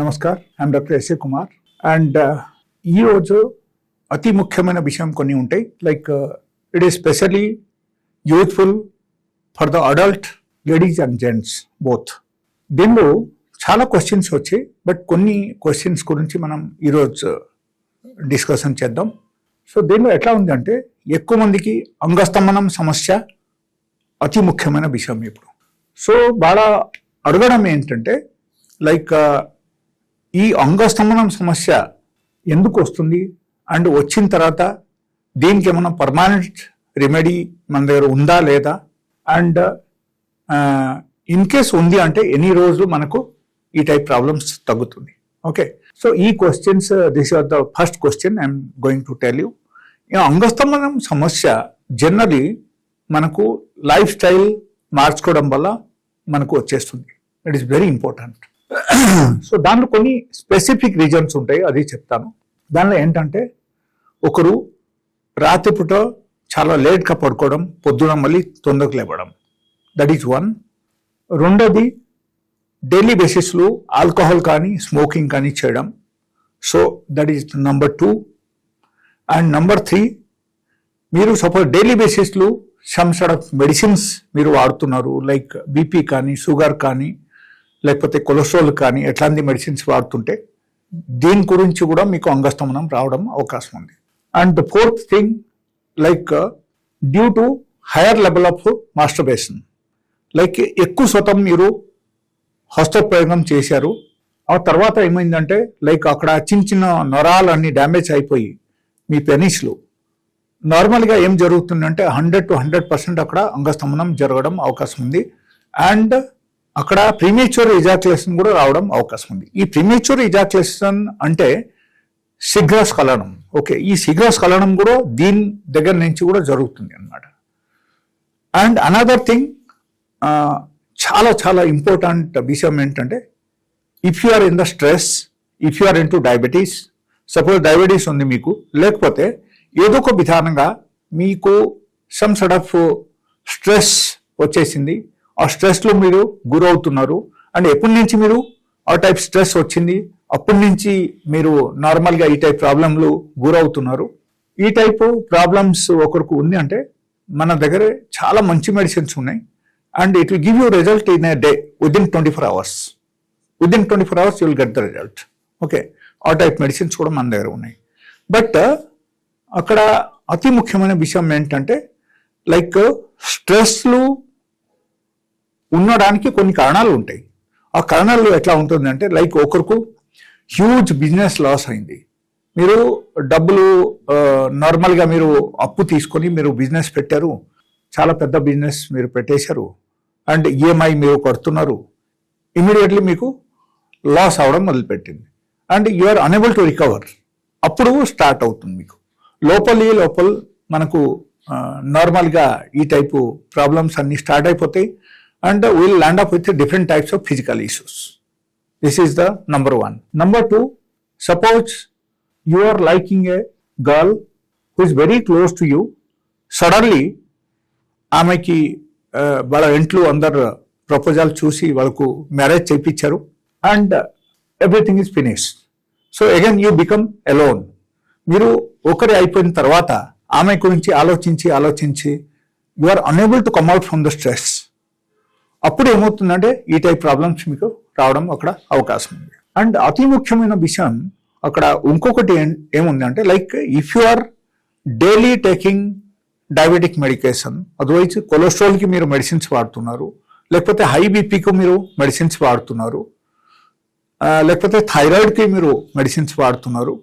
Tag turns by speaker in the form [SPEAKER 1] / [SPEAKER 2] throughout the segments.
[SPEAKER 1] Namaskar I'm doctor S A Kumar. And uh, ఈరోజు అతి ముఖ్యమైన విషయం కొన్ని ఉంటాయి. Like it is specially youthful for the adult ladies and gents both దీనిలో చాలా క్వశ్చన్స్ వచ్చాయి. బట్ కొన్ని క్వశ్చన్స్ గురించి మనం ఈరోజు డిస్కషన్ uh, చేద్దాం. సో దీనిలో ఎట్లా ఉందంటే ఎక్కువ మందికి అంగస్తంభనం సమస్య అతి ముఖ్యమైన విషయం ఇప్పుడు. సో బాగా అడగడం ఏంటంటే లైక్ uh, ఈ అంగస్తంభనం సమస్య ఎందుకు వస్తుంది? అండ్ వచ్చిన తర్వాత దీనికి ఏమైనా పర్మానెంట్ రెమెడీ మన దగ్గర ఉందా లేదా? అండ్ ఇన్ కేస్ ఉంది అంటే ఎన్ని రోజులు మనకు ఈ టైప్ ప్రాబ్లమ్స్ తగ్గుతుంది. ఓకే సో ఈ questions this are the first question I'm going to tell you ఈ అంగస్తంభనం సమస్య జనరలీ మనకు లైఫ్ స్టైల్ మార్చుకోవడం వల్ల మనకు వచ్చేస్తుంది. It is very important so దాంట్లో కొన్ని స్పెసిఫిక్ రీజన్స్ ఉంటాయి అది చెప్తాను. దానిలో ఏంటంటే ఒకరు రాత్రిపూట చాలా లేట్గా పడుకోవడం పొద్దున మళ్ళీ తొందరగా లేవడం. దట్ ఈజ్ వన్ రెండోది డైలీ బేసిస్లో ఆల్కహాల్ కానీ స్మోకింగ్ కానీ చేయడం. So that is number two and number three మీరు సపోజ్ డైలీ బేసిస్లో సమ్ సార్ట్ ఆఫ్ మెడిసిన్స్ మీరు వాడుతున్నారు లైక్ బీపీ కానీ షుగర్ కానీ లేకపోతే కొలెస్ట్రాల్ కానీ ఎట్లాంటి మెడిసిన్స్ వాడుతుంటే దీని గురించి కూడా మీకు అంగస్తంభనం రావడం అవకాశం ఉంది. And fourth thing like due to higher level of masturbation like ఎక్కువ శాతం మీరు హస్తప్రయోగం చేశారు. ఆ తర్వాత ఏమైందంటే లైక్ అక్కడ చిన్న చిన్న నరాలన్నీ డ్యామేజ్ అయిపోయి మీ పెనిస్లో నార్మల్గా ఏం జరుగుతుందంటే హండ్రెడ్ టు హండ్రెడ్ పర్సెంట్ అక్కడ అంగస్తంభనం జరగడం అవకాశం ఉంది. అండ్ అక్కడ ప్రీమేచ్యూర్ ఇజాక్యులేషన్ కూడా రావడం అవకాశం ఉంది. ఈ ప్రీమేచ్యూర్ ఇజాక్యులేషన్ అంటే శీఘ్రస్ఖలనం ఓకే ఈ శీఘ్రస్ఖలనం కూడా దీని దగ్గర నుంచి కూడా జరుగుతుంది అన్నమాట. అండ్ అనదర్ థింగ్ చాలా చాలా ఇంపార్టెంట్ విషయం ఏంటంటే if you are in the stress if you are in to diabetes suppose diabetes ఉంది మీకు లేకపోతే ఏదో ఒక విధానంగా మీకు సమ్ సడ్ ఆఫ్ స్ట్రెస్ వచ్చేసింది ఆ స్ట్రెస్లో మీరు గురవుతున్నారు. అండ్ ఎప్పటి నుంచి మీరు ఆ టైప్ స్ట్రెస్ వచ్చింది? అప్పటి నుంచి మీరు నార్మల్గా ఈ టైప్ ప్రాబ్లంలు గురవుతున్నారు. ఈ టైప్ ప్రాబ్లమ్స్ ఒకరికి ఉంది అంటే మన దగ్గర చాలా మంచి మెడిసిన్స్ ఉన్నాయి. And it will give you result in a day with in twenty four hours with in twenty four hours you will get the result okay ఆ టైప్ మెడిసిన్స్ కూడా మన దగ్గర ఉన్నాయి. బట్ అక్కడ అతి ముఖ్యమైన విషయం ఏంటంటే లైక్ స్ట్రెస్లు ఉండడానికి కొన్ని కారణాలు ఉంటాయి. ఆ కారణాలు ఎట్లా ఉంటుందంటే లైక్ ఒకరికి హ్యూజ్ బిజినెస్ లాస్ అయింది. మీరు డబ్బులు నార్మల్గా మీరు అప్పు తీసుకొని మీరు బిజినెస్ పెట్టారు. చాలా పెద్ద బిజినెస్ మీరు పెట్టేశారు. అండ్ ఈఎంఐ మీరు కడుతున్నారు. ఇమీడియట్లీ మీకు లాస్ అవడం మొదలుపెట్టింది. And you are unable to recover అప్పుడు స్టార్ట్ అవుతుంది మీకు. లోపలి లోపల మనకు నార్మల్గా ఈ టైపు ప్రాబ్లమ్స్ అన్నీ స్టార్ట్ అయిపోతాయి. And will land up with different types of physical issues this is the number one number two suppose you are liking a girl who is very close to you suddenly ఆమెకి వాళ్ళ ఇంట్లో అందరు proposal చూసి వాళ్ళకు marriage చేయించారు and everything is finish so again you become alone మీరు ఒకరి అయిపోయిన తర్వాత ఆమె గురించి ఆలోచించి ఆలోచించి you are unable to come out from the stress అప్పుడు ఏమవుతుందంటే ఈ టైప్ ప్రాబ్లమ్స్ మీకు రావడం అక్కడ అవకాశం ఉంది. అండ్ అతి ముఖ్యమైన విషయం అక్కడ ఇంకొకటి ఏముంది అంటే like if you are daily taking diabetic medication otherwise కొలెస్ట్రాల్కి మీరు మెడిసిన్స్ వాడుతున్నారు లేకపోతే హై బీపీకి మీరు మెడిసిన్స్ వాడుతున్నారు లేకపోతే థైరాయిడ్కి మీరు మెడిసిన్స్ వాడుతున్నారు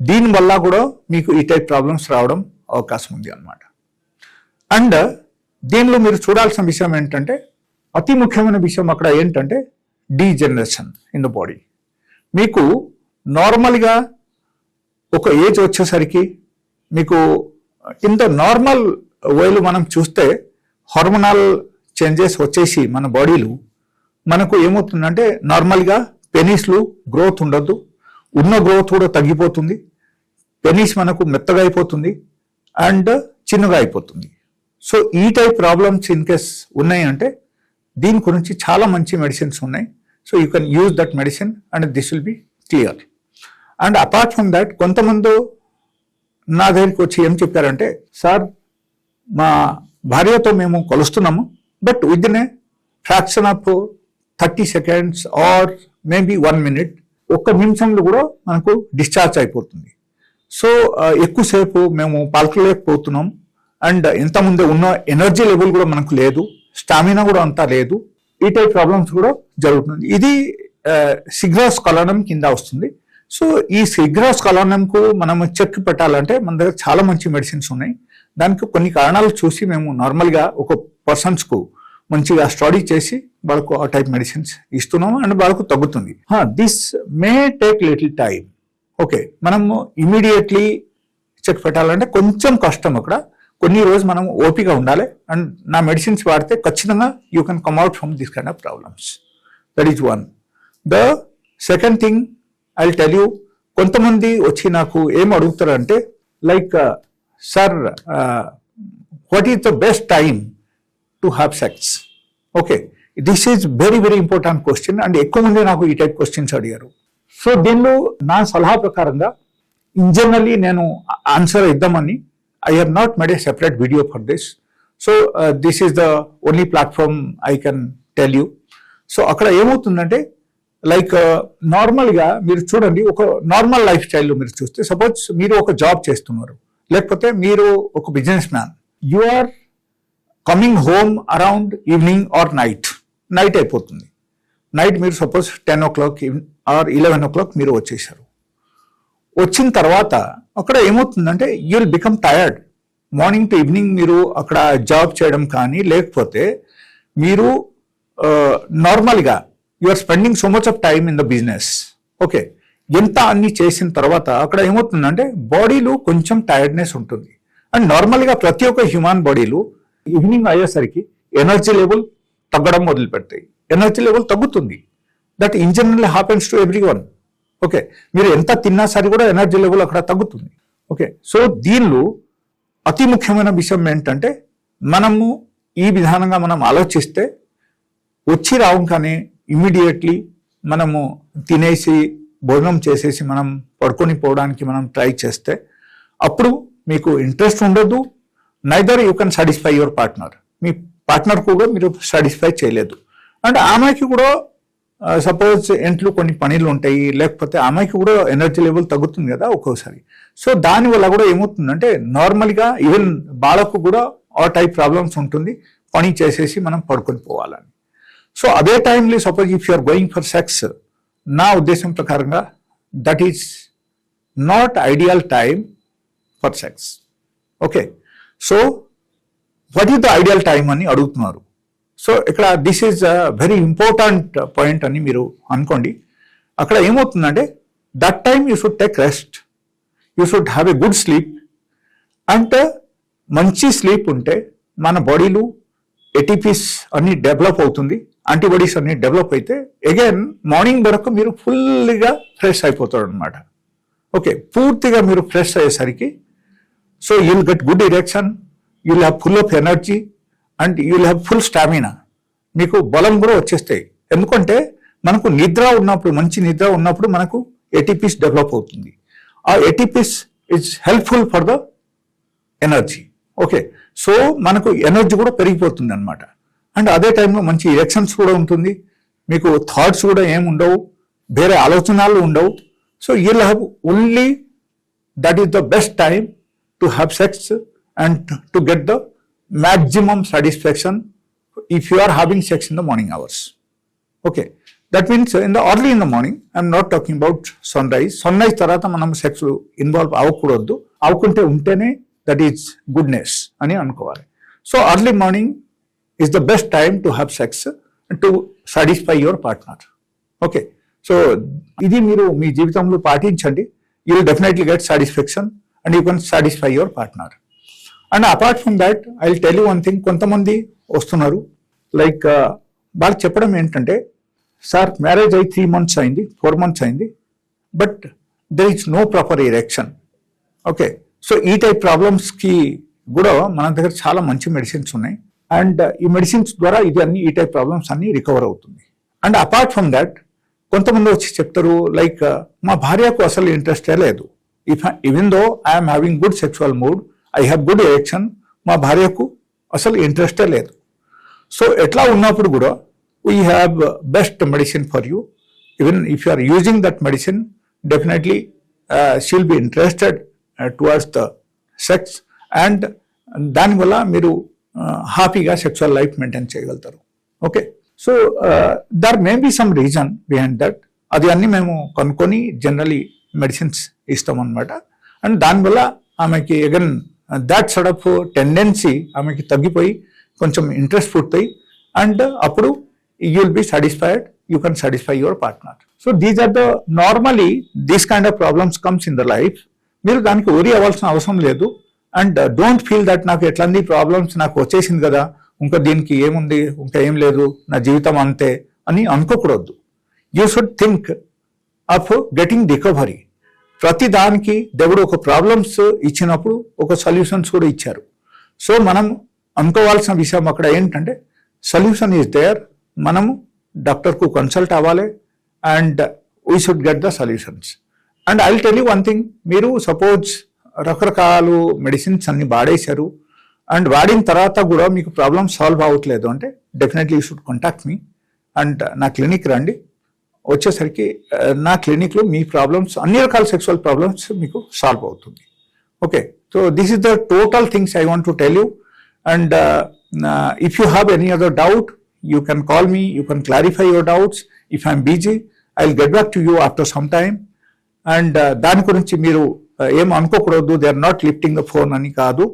[SPEAKER 1] దీనివల్ల కూడా మీకు ఈ టైప్ ప్రాబ్లమ్స్ రావడం అవకాశం ఉంది అనమాట అండ్ దీనిలో మీరు చూడాల్సిన విషయం ఏంటంటే అతి ముఖ్యమైన విషయం అక్కడ ఏంటంటే డీజనరేషన్ ఇన్ ద బాడీ మీకు నార్మల్గా ఒక ఏజ్ వచ్చేసరికి మీకు ఇంత నార్మల్ వేలు మనం చూస్తే హార్మోనల్ చేంజెస్ వచ్చేసి మన బాడీలు మనకు ఏమవుతుందంటే నార్మల్గా పెనీస్లు గ్రోత్ ఉండదు ఉన్న గ్రోత్ కూడా తగ్గిపోతుంది పెనీస్ మనకు మెత్తగా అయిపోతుంది అండ్ చిన్నగా అయిపోతుంది. సో ఈ టైప్ ప్రాబ్లమ్స్ ఇన్ కేస్ ఉన్నాయంటే దీని గురించి చాలా మంచి మెడిసిన్స్ ఉన్నాయి. So you can use that medicine and this will be clear and apart from that కొంతమంది నా దగ్గరికి వచ్చి ఏం చెప్పారంటే సార్ మా భార్యతో మేము కొలుస్తున్నాము but with in a fraction of thirty seconds or maybe one minute ఒక్క నిమిషంలో కూడా మనకు డిశ్చార్జ్ అయిపోతుంది. సో ఎక్కువసేపు మేము పాల్గొలేకపోతున్నాం అండ్ ఇంత ఉన్న ఎనర్జీ లెవెల్ కూడా మనకు లేదు. స్టామినా కూడా అంతా లేదు. ఈ టైప్ ప్రాబ్లమ్స్ కూడా జరుగుతుంది. ఇది సిగ్రాస్ కలనం కింద వస్తుంది. సో ఈ సిగ్రాస్ కలనంకు మనం చెక్ పెట్టాలంటే మన దగ్గర చాలా మంచి మెడిసిన్స్ ఉన్నాయి. దానికి కొన్ని కారణాలు చూసి మేము నార్మల్గా ఒక పర్సన్స్కు మంచిగా స్టడీ చేసి వాళ్ళకు ఆ టైప్ మెడిసిన్స్ ఇస్తున్నాము అండ్ వాళ్ళకు తగ్గుతుంది. This may take little time okay మనము ఇమీడియట్లీ చెక్ పెట్టాలంటే కొంచెం కష్టం అక్కడ. కొన్ని రోజు మనం ఓపిక ఉండాలి. అండ్ నా మెడిసిన్స్ వాడితే ఖచ్చితంగా you can come out from this kind of problems that is one the second thing I tell you కొంతమంది వచ్చి నాకు ఏం అడుగుతారంటే like sir what is the best time to have sex okay this is very very important question and ఎక్కువ మంది నాకు ఈ type questions అడిగారు. So దీనిలో నా సలహా ప్రకారంగా ఇన్ జనరలీ నేను ఆన్సర్ ఇద్దామని I not not a a video video for this so this is the only platform I can tell you so అక్కడ ఏమవుతుందంటే లైక్ నార్మల్గా uh, మీరు చూడండి ఒక నార్మల్ లైఫ్ స్టైల్లో మీరు చూస్తే సపోజ్ మీరు ఒక జాబ్ చేస్తున్నారు. లేకపోతే మీరు ఒక business man you are coming home around evening or night night అయిపోతుంది. నైట్ మీరు suppose ten o'clock or eleven o'clock మీరు వచ్చేసారు. వచ్చిన తర్వాత అక్కడ ఏమవుతుందంటే you will become tired morning to evening మీరు అక్కడ జాబ్ చేయడం కానీ లేకపోతే మీరు నార్మల్గా you are spending so much of time in the business okay ఎంత అన్ని చేసిన తర్వాత అక్కడ ఏమవుతుందంటే బాడీలో కొంచెం టైర్డ్నెస్ ఉంటుంది. అండ్ నార్మల్గా ప్రతి ఒక్క హ్యూమన్ బాడీలో ఈవినింగ్ అయ్యేసరికి ఎనర్జీ లెవెల్ తగ్గడం మొదలు పెడతాయి ఎనర్జీ లెవెల్ తగ్గుతుంది. That in general happens to every one okay మీరు ఎంత తిన్నా సరే కూడా ఎనర్జీ లెవెల్ అక్కడ తగ్గుతుంది. ఓకే సో దీనిలో అతి ముఖ్యమైన విషయం ఏంటంటే మనము ఈ విధానంగా మనం ఆలోచిస్తే వచ్చి రావంగానే ఇమ్మీడియట్లీ మనము తినేసి భోజనం చేసేసి మనం పడుకొని పోవడానికి మనం ట్రై చేస్తే అప్పుడు మీకు ఇంట్రెస్ట్ ఉండదు neither you can satisfy your partner me partner కూడా మీరు సాటిస్ఫై చేయలేదు. అండ్ ఆమెకి కూడా సపోజ్ ఇంట్లో కొన్ని పనులు ఉంటాయి లేకపోతే ఆమెకి కూడా ఎనర్జీ లెవెల్ తగ్గుతుంది కదా ఒక్కోసారి. సో దానివల్ల కూడా ఏమవుతుందంటే నార్మల్గా ఈవెన్ బాలకు కూడా ఆ టైప్ ప్రాబ్లమ్స్ ఉంటుంది. పని చేసేసి మనం పడుకొని పోవాలని. సో అదే టైంలో suppose if you are going for sex నా ఉద్దేశం ప్రకారంగా that is not ideal time for sex okay so what is the ideal time అని అడుగుతున్నారు? సో ఇక్కడ this is very important point అని మీరు అనుకోండి. అక్కడ ఏమవుతుందంటే that time you should take rest you should have a good sleep అంటే మంచి స్లీప్ ఉంటే మన బాడీలో ఎటిపీస్ అన్ని డెవలప్ అవుతుంది. యాంటీబాడీస్ అన్ని డెవలప్ అయితే అగైన్ మార్నింగ్ వరకు మీరు ఫుల్గా ఫ్రెష్ అయిపోతారు అనమాట ఓకే పూర్తిగా మీరు ఫ్రెష్ అయ్యేసరికి so you'll get good erection you'll have full of energy and you'll have full stamina మీకు బలం కూడా వచ్చేస్తాయి. ఎందుకంటే మనకు నిద్ర ఉన్నప్పుడు మంచి నిద్ర ఉన్నప్పుడు మనకు ఎటిపిస్ డెవలప్ అవుతుంది. ఆ ATPs it's helpful for the energy okay so మనకు ఎనర్జీ కూడా పెరిగిపోతుంది అనమాట అండ్ అదే టైంలో మంచి ఎలక్షన్స్ కూడా ఉంటుంది. మీకు థాట్స్ కూడా ఏమి ఉండవు. వేరే ఆలోచనలు ఉండవు. So you'll have only that is the best time to have sex and to get the maximum satisfaction if you are having sex in the morning hours okay that means in the early in the morning I'm not talking about sunrise sunrise తర్వాత మనం sex involve అవ్వకూడదు. అవ్వకుంటే ఉంటేనే that is goodness అని అనుకోవాలి. So early morning is the best time to have sex to satisfy your partner okay so ఇది మీరు మీ జీవితంలో పాటించండి. You will definitely get satisfaction and you can satisfy your partner and apart from that I tell you one thing కొంతమంది వస్తున్నారు. Like uh, వాళ్ళు చెప్పడం ఏంటంటే సార్ మ్యారేజ్ అయి త్రీ మంత్స్ అయింది ఫోర్ మంత్స్ అయింది but there is no proper erection okay so ఈ type ప్రాబ్లమ్స్కి కూడా మన దగ్గర చాలా మంచి మెడిసిన్స్ ఉన్నాయి. అండ్ uh, ఈ మెడిసిన్స్ ద్వారా ఇది అన్ని ఈ టైప్ ప్రాబ్లమ్స్ అన్ని రికవర్ అవుతుంది. అండ్ అపార్ట్ ఫ్రమ్ దట్ కొంతమంది వచ్చి చెప్తారు లైక్ uh, మా భార్యకు అసలు ఇంట్రెస్టే లేదు. If even though I'm having good sexual mood I have good erection మా భార్యకు అసలు ఇంట్రెస్టే లేదు. సో ఎట్లా ఉన్నప్పుడు కూడా we have best medicine for you even if you are using that medicine definitely she'll be interested towards the sex and దానివల్ల మీరు హ్యాపీగా సెక్చువల్ లైఫ్ మెయింటైన్ చేయగలుగుతారు. Okay so there may be some reason behind that అది అన్ని మేము కనుక్కొని generally medicines ఇస్తాం and దానివల్ల ఆమెకి again that sort of tendency ఆమెకి తగ్గిపోయి కొంచెం ఇంట్రెస్ట్ పుడతాయి అండ్ అప్పుడు you will be satisfied you can satisfy your partner so these are the normally these kind of problems comes in the life మీరు దానికి వరి అవ్వాల్సిన అవసరం లేదు అండ్ డోంట్ ఫీల్ దట్ నాకు ఎట్లాంటి ప్రాబ్లమ్స్ నాకు వచ్చేసింది కదా ఇంకా దీనికి ఏముంది ఇంకా ఏం లేదు నా జీవితం అంతే అని అనుకోకూడదు. You should think of getting recovery ప్రతి దానికి దేవుడు ఒక ప్రాబ్లమ్స్ ఇచ్చినప్పుడు ఒక సొల్యూషన్స్ కూడా ఇచ్చారు. సో మనం అనుకోవాల్సిన విషయం అక్కడ ఏంటంటే సొల్యూషన్ ఈజ్ దేర్ మనము డాక్టర్కు కన్సల్ట్ అవ్వాలి. And we should get the solutions and I tell you one thing మీరు సపోజ్ రకరకాలు మెడిసిన్స్ అన్ని వాడేశారు. అండ్ వాడిన తర్వాత కూడా మీకు ప్రాబ్లమ్ సాల్వ్ అవ్వట్లేదు. అంటే definitely you should contact me and నా క్లినిక్ రండి. వచ్చేసరికి నా క్లినిక్లో మీ ప్రాబ్లమ్స్ అన్ని రకాల సెక్సువల్ ప్రాబ్లమ్స్ మీకు సాల్వ్ అవుతుంది. Okay so this is the total things I want to tell you and if you have any other doubt you can call me you can clarify your doubts if I'm busy I will get back to you after some time and దాని గురించి మీరు ఏం అనుకోకూడదు. They are not lifting the phone అని కాదు.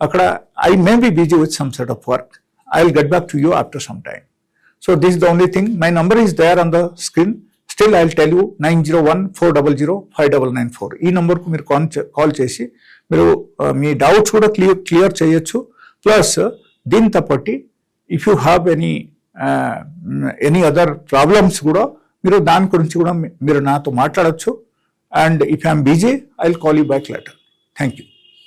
[SPEAKER 1] అక్కడ I may be busy with some set of work I will get back to you after some time so this the only thing my number is there on the screen still I will tell you nine zero one four double zero five double nine four ఈ నెంబర్కు మీరు call call చేసి మీరు మీ doubts కూడా clear clear చేయొచ్చు. Plus దీంతో పాటు if you have any any other problems కూడా మీరు దాని గురించి కూడా మీరు నాతో మాట్లాడొచ్చు. And if I'm busy I will call you back later thank you